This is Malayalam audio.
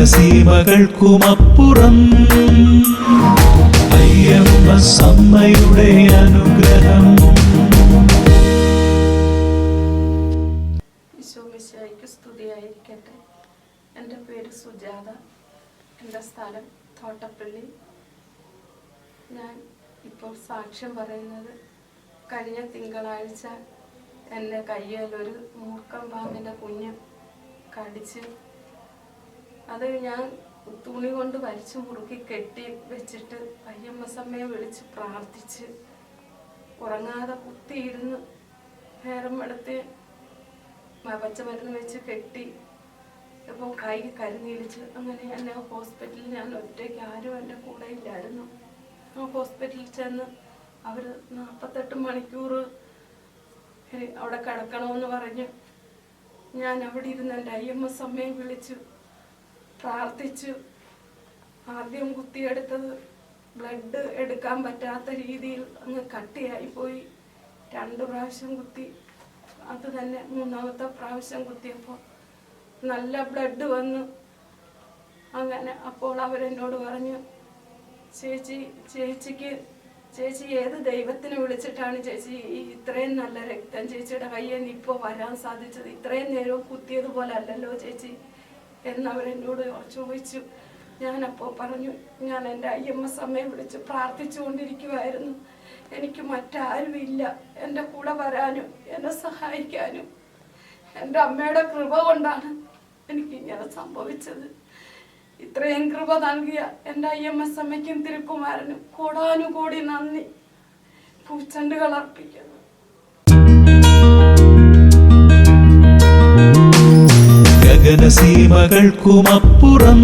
ഗഗനസീമകൾക്കുമപ്പുറം അയ്യമ്മ അനുഗ്രഹം. എന്റെ പേര് സുജാത. എന്റെ സ്ഥലം ഞാൻ ഇപ്പോൾ സാക്ഷ്യം പറയുന്നത് കഴിഞ്ഞ തിങ്കളാഴ്ച എന്റെ കയ്യിലൊരു മൂർക്കം പാമ്പിന്റെ കുഞ്ഞ് കടിച്ച് അത് ഞാൻ തുണി കൊണ്ട് വലിച്ചു മുറുക്കി കെട്ടി വെച്ചിട്ട് അയ്യമ്മ സമയം വിളിച്ച് പ്രാർത്ഥിച്ച് ഉറങ്ങാതെ കുത്തിയിരുന്ന് നേരം എടുത്ത് പച്ചമരുന്ന് വെച്ച് കെട്ടി ഇപ്പോൾ കൈ കരുനീലിച്ച് അങ്ങനെ എന്നെ ഹോസ്പിറ്റലിൽ ഞാൻ ഒറ്റയ്ക്ക് ആരും എന്റെ കൂടെ ഇല്ലായിരുന്നു. ഹോസ്പിറ്റലിൽ ചെന്ന് അവർ നാൽപ്പത്തെട്ട് മണിക്കൂർ അവിടെ കിടക്കണമെന്ന് പറഞ്ഞ് ഞാൻ അവിടെ ഇരുന്ന് എന്റെ അയ്യമ്മ സമയം വിളിച്ചു. പ്രാർത്ഥിച്ചു. ആദ്യം കുത്തിയെടുത്തത് ബ്ലഡ് എടുക്കാൻ പറ്റാത്ത രീതിയിൽ അങ്ങ് കട്ടിയായി പോയി. രണ്ട് പ്രാവശ്യം കുത്തി. അത് തന്നെ മൂന്നാമത്തെ പ്രാവശ്യം കുത്തിയപ്പോൾ നല്ല ബ്ലഡ് വന്നു. അങ്ങനെ അപ്പോൾ അവരെന്നോട് പറഞ്ഞു ചേച്ചി ചേച്ചിക്ക് ചേച്ചി ഏത് ദൈവത്തിനെ വിളിച്ചിട്ടാണ് ചേച്ചി ഈ ഇത്രയും നല്ല രക്തം ചേച്ചിയുടെ കയ്യിൽ നിന്ന് ഇപ്പോൾ വരാൻ സാധിച്ചത്? ഇത്രയും നേരവും കുത്തിയതുപോലെ അല്ലല്ലോ ചേച്ചി. എന്നവരെന്നോട് ചോദിച്ചു. ഞാനപ്പോൾ പറഞ്ഞു ഞാൻ എന്റെ ഐ എം എസ് അമ്മയെ വിളിച്ച് പ്രാർത്ഥിച്ചുകൊണ്ടിരിക്കുമായിരുന്നു എനിക്ക് മറ്റാരുമില്ല. എന്റെ കൂടെ വരാനും എന്നെ സഹായിക്കാനും. എന്റെ അമ്മയുടെ കൃപ കൊണ്ടാണ് എനിക്ക് എനിക്കിങ്ങനെ സംഭവിച്ചത്. ഇത്രയും കൃപ നൽകിയ എന്റെ ഐ എം എസ് അമ്മയ്ക്കും തിരുക്കുമാരനും കോടാനുകോടി നന്ദി. പൂച്ചണ്ടുകൾ അർപ്പിക്കുന്നു. ഗഗനസീമകൾക്കുമപ്പുറം